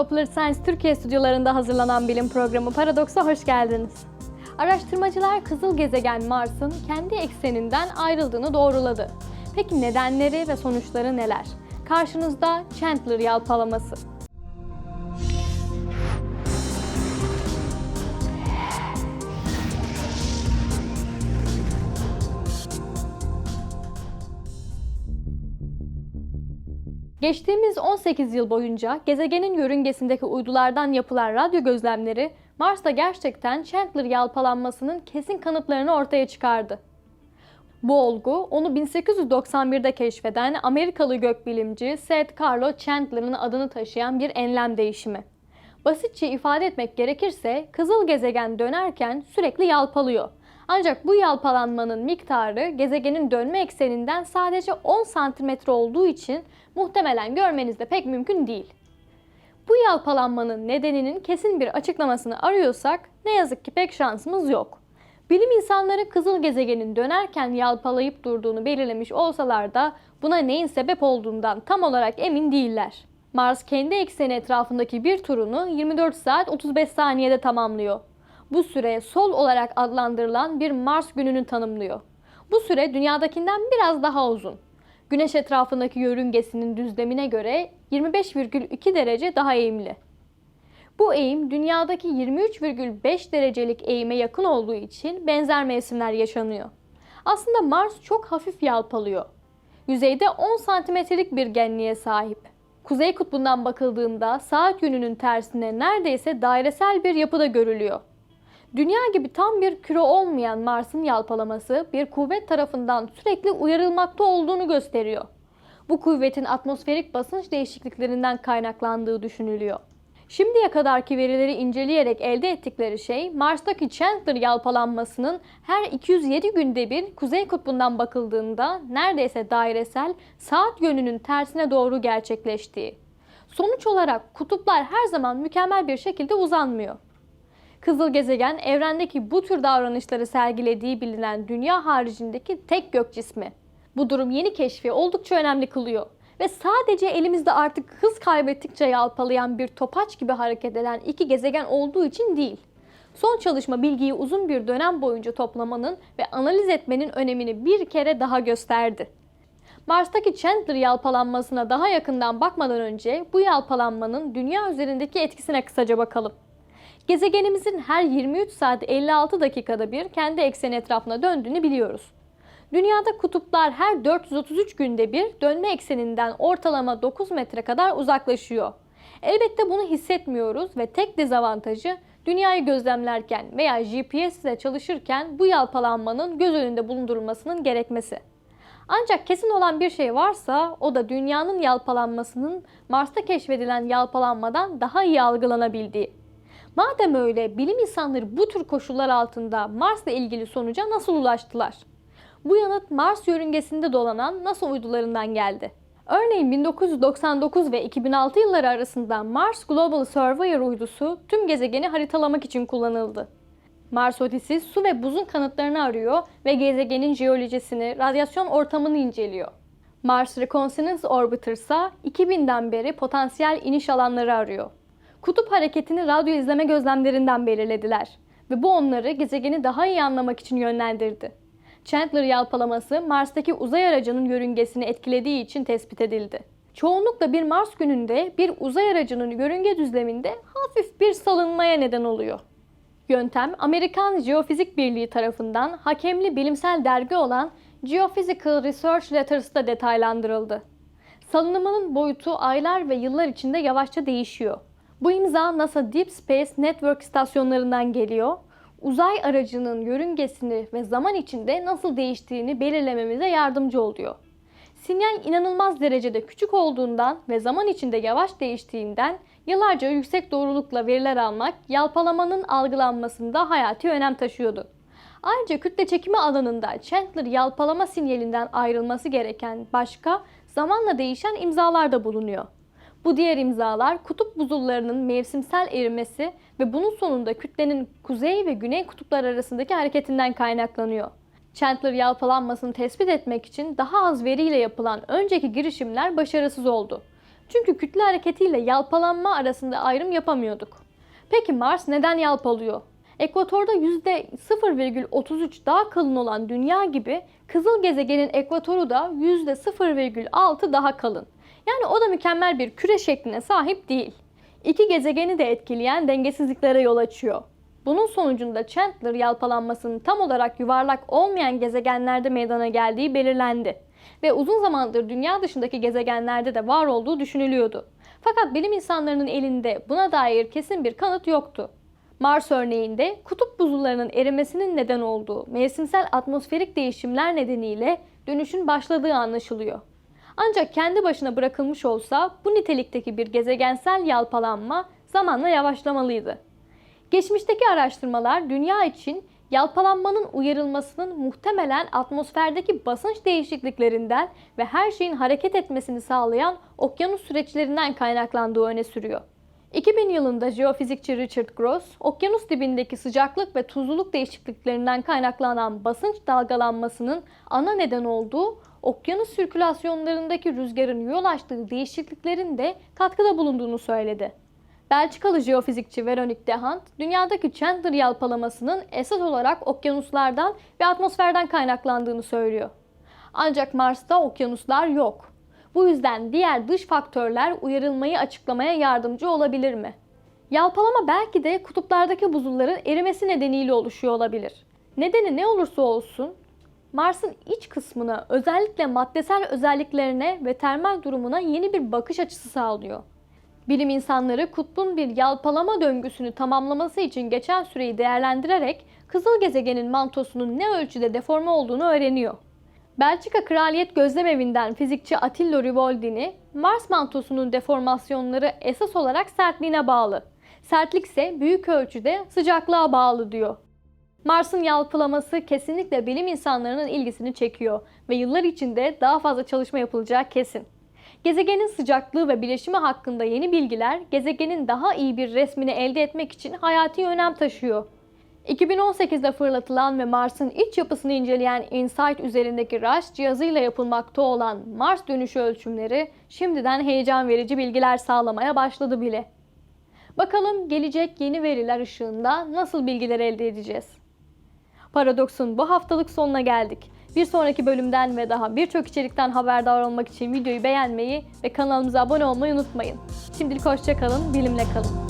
Popular Science Türkiye stüdyolarında hazırlanan bilim programı Paradoks'a hoş geldiniz. Araştırmacılar kızıl gezegen Mars'ın kendi ekseninden ayrıldığını doğruladı. Peki nedenleri ve sonuçları neler? Karşınızda Chandler yalpalaması. Geçtiğimiz 18 yıl boyunca gezegenin yörüngesindeki uydulardan yapılan radyo gözlemleri Mars'ta gerçekten Chandler yalpalanmasının kesin kanıtlarını ortaya çıkardı. Bu olgu onu 1891'de keşfeden Amerikalı gökbilimci Seth Carlo Chandler'ın adını taşıyan bir enlem değişimi. Basitçe ifade etmek gerekirse kızıl gezegen dönerken sürekli yalpalıyor. Ancak bu yalpalanmanın miktarı gezegenin dönme ekseninden sadece 10 santimetre olduğu için muhtemelen görmeniz de pek mümkün değil. Bu yalpalanmanın nedeninin kesin bir açıklamasını arıyorsak ne yazık ki pek şansımız yok. Bilim insanları kızıl gezegenin dönerken yalpalayıp durduğunu belirlemiş olsalar da buna neyin sebep olduğundan tam olarak emin değiller. Mars kendi ekseni etrafındaki bir turunu 24 saat 35 saniyede tamamlıyor. Bu süre sol olarak adlandırılan bir Mars gününü tanımlıyor. Bu süre dünyadakinden biraz daha uzun. Güneş etrafındaki yörüngesinin düzlemine göre 25,2 derece daha eğimli. Bu eğim dünyadaki 23,5 derecelik eğime yakın olduğu için benzer mevsimler yaşanıyor. Aslında Mars çok hafif yalpalıyor. Yüzeyde 10 santimetrelik bir genliğe sahip. Kuzey kutbundan bakıldığında saat yönünün tersine neredeyse dairesel bir yapıda görülüyor. Dünya gibi tam bir küre olmayan Mars'ın yalpalaması bir kuvvet tarafından sürekli uyarılmakta olduğunu gösteriyor. Bu kuvvetin atmosferik basınç değişikliklerinden kaynaklandığı düşünülüyor. Şimdiye kadarki verileri inceleyerek elde ettikleri şey Mars'taki Chandler yalpalanmasının her 207 günde bir kuzey kutbundan bakıldığında neredeyse dairesel saat yönünün tersine doğru gerçekleştiği. Sonuç olarak kutuplar her zaman mükemmel bir şekilde uzanmıyor. Kızıl gezegen evrendeki bu tür davranışları sergilediği bilinen dünya haricindeki tek gök cismi. Bu durum yeni keşfi oldukça önemli kılıyor ve sadece elimizde artık hız kaybettikçe yalpalayan bir topaç gibi hareket eden iki gezegen olduğu için değil. Son çalışma bilgiyi uzun bir dönem boyunca toplamanın ve analiz etmenin önemini bir kere daha gösterdi. Mars'taki Chandler yalpalanmasına daha yakından bakmadan önce bu yalpalanmanın dünya üzerindeki etkisine kısaca bakalım. Gezegenimizin her 23 saat 56 dakikada bir kendi ekseni etrafına döndüğünü biliyoruz. Dünyada kutuplar her 433 günde bir dönme ekseninden ortalama 9 metre kadar uzaklaşıyor. Elbette bunu hissetmiyoruz ve tek dezavantajı dünyayı gözlemlerken veya GPS ile çalışırken bu yalpalanmanın göz önünde bulundurulmasının gerekmesi. Ancak kesin olan bir şey varsa o da dünyanın yalpalanmasının Mars'ta keşfedilen yalpalanmadan daha iyi algılanabildiği. Madem öyle bilim insanları bu tür koşullar altında Mars'la ilgili sonuca nasıl ulaştılar? Bu yanıt Mars yörüngesinde dolanan NASA uydularından geldi. Örneğin 1999 ve 2006 yılları arasında Mars Global Surveyor uydusu tüm gezegeni haritalamak için kullanıldı. Mars Odyssey su ve buzun kanıtlarını arıyor ve gezegenin jeolojisini, radyasyon ortamını inceliyor. Mars Reconnaissance Orbiter ise 2000'den beri potansiyel iniş alanları arıyor. Kutup hareketini radyo izleme gözlemlerinden belirlediler ve bu onları gezegeni daha iyi anlamak için yönlendirdi. Chandler yalpalaması Mars'taki uzay aracının yörüngesini etkilediği için tespit edildi. Çoğunlukla bir Mars gününde bir uzay aracının yörünge düzleminde hafif bir salınmaya neden oluyor. Yöntem Amerikan Jeofizik Birliği tarafından hakemli bilimsel dergi olan Geophysical Research Letters'ta detaylandırıldı. Salınımının boyutu aylar ve yıllar içinde yavaşça değişiyor. Bu imza NASA Deep Space Network istasyonlarından geliyor. Uzay aracının yörüngesini ve zaman içinde nasıl değiştiğini belirlememize yardımcı oluyor. Sinyal inanılmaz derecede küçük olduğundan ve zaman içinde yavaş değiştiğinden yıllarca yüksek doğrulukla veriler almak yalpalamanın algılanmasında hayati önem taşıyordu. Ayrıca kütle çekimi alanında Chandler yalpalama sinyalinden ayrılması gereken başka zamanla değişen imzalar da bulunuyor. Bu diğer imzalar kutup buzullarının mevsimsel erimesi ve bunun sonunda kütlenin kuzey ve güney kutuplar arasındaki hareketinden kaynaklanıyor. Chandler yalpalanmasını tespit etmek için daha az veriyle yapılan önceki girişimler başarısız oldu. Çünkü kütle hareketiyle yalpalanma arasında ayrım yapamıyorduk. Peki Mars neden yalpalıyor? Ekvatorda %0,33 daha kalın olan Dünya gibi kızıl gezegenin ekvatoru da %0,6 daha kalın. Yani o da mükemmel bir küre şekline sahip değil. İki gezegeni de etkileyen dengesizliklere yol açıyor. Bunun sonucunda Chandler yalpalanmasının tam olarak yuvarlak olmayan gezegenlerde meydana geldiği belirlendi ve uzun zamandır dünya dışındaki gezegenlerde de var olduğu düşünülüyordu. Fakat bilim insanlarının elinde buna dair kesin bir kanıt yoktu. Mars örneğinde kutup buzullarının erimesinin neden olduğu mevsimsel atmosferik değişimler nedeniyle dönüşün başladığı anlaşılıyor. Ancak kendi başına bırakılmış olsa bu nitelikteki bir gezegensel yalpalanma zamanla yavaşlamalıydı. Geçmişteki araştırmalar dünya için yalpalanmanın uyarılmasının muhtemelen atmosferdeki basınç değişikliklerinden ve her şeyin hareket etmesini sağlayan okyanus süreçlerinden kaynaklandığı öne sürüyor. 2000 yılında jeofizikçi Richard Gross, okyanus dibindeki sıcaklık ve tuzluluk değişikliklerinden kaynaklanan basınç dalgalanmasının ana neden olduğu okyanus sirkülasyonlarındaki rüzgarın yol açtığı değişikliklerin de katkıda bulunduğunu söyledi. Belçikalı jeofizikçi Veronique Dehant, dünyadaki Chandler yalpalamasının esas olarak okyanuslardan ve atmosferden kaynaklandığını söylüyor. Ancak Mars'ta okyanuslar yok. Bu yüzden diğer dış faktörler uyarılmayı açıklamaya yardımcı olabilir mi? Yalpalama belki de kutuplardaki buzulların erimesi nedeniyle oluşuyor olabilir. Nedeni ne olursa olsun Mars'ın iç kısmına özellikle maddesel özelliklerine ve termal durumuna yeni bir bakış açısı sağlıyor. Bilim insanları kutbun bir yalpalama döngüsünü tamamlaması için geçen süreyi değerlendirerek kızıl gezegenin mantosunun ne ölçüde deforme olduğunu öğreniyor. Belçika Kraliyet Gözlemevi'nden fizikçi Attilio Rivoldini, Mars mantosunun deformasyonları esas olarak sertliğine bağlı. Sertlik ise büyük ölçüde sıcaklığa bağlı diyor. Mars'ın yalpalaması kesinlikle bilim insanlarının ilgisini çekiyor ve yıllar içinde daha fazla çalışma yapılacağı kesin. Gezegenin sıcaklığı ve bileşimi hakkında yeni bilgiler gezegenin daha iyi bir resmini elde etmek için hayati önem taşıyor. 2018'de fırlatılan ve Mars'ın iç yapısını inceleyen InSight üzerindeki RAS cihazıyla yapılmakta olan Mars dönüşü ölçümleri şimdiden heyecan verici bilgiler sağlamaya başladı bile. Bakalım gelecek yeni veriler ışığında nasıl bilgiler elde edeceğiz? Paradoks'un bu haftalık sonuna geldik. Bir sonraki bölümden ve daha birçok içerikten haberdar olmak için videoyu beğenmeyi ve kanalımıza abone olmayı unutmayın. Şimdilik hoşçakalın, bilimle kalın.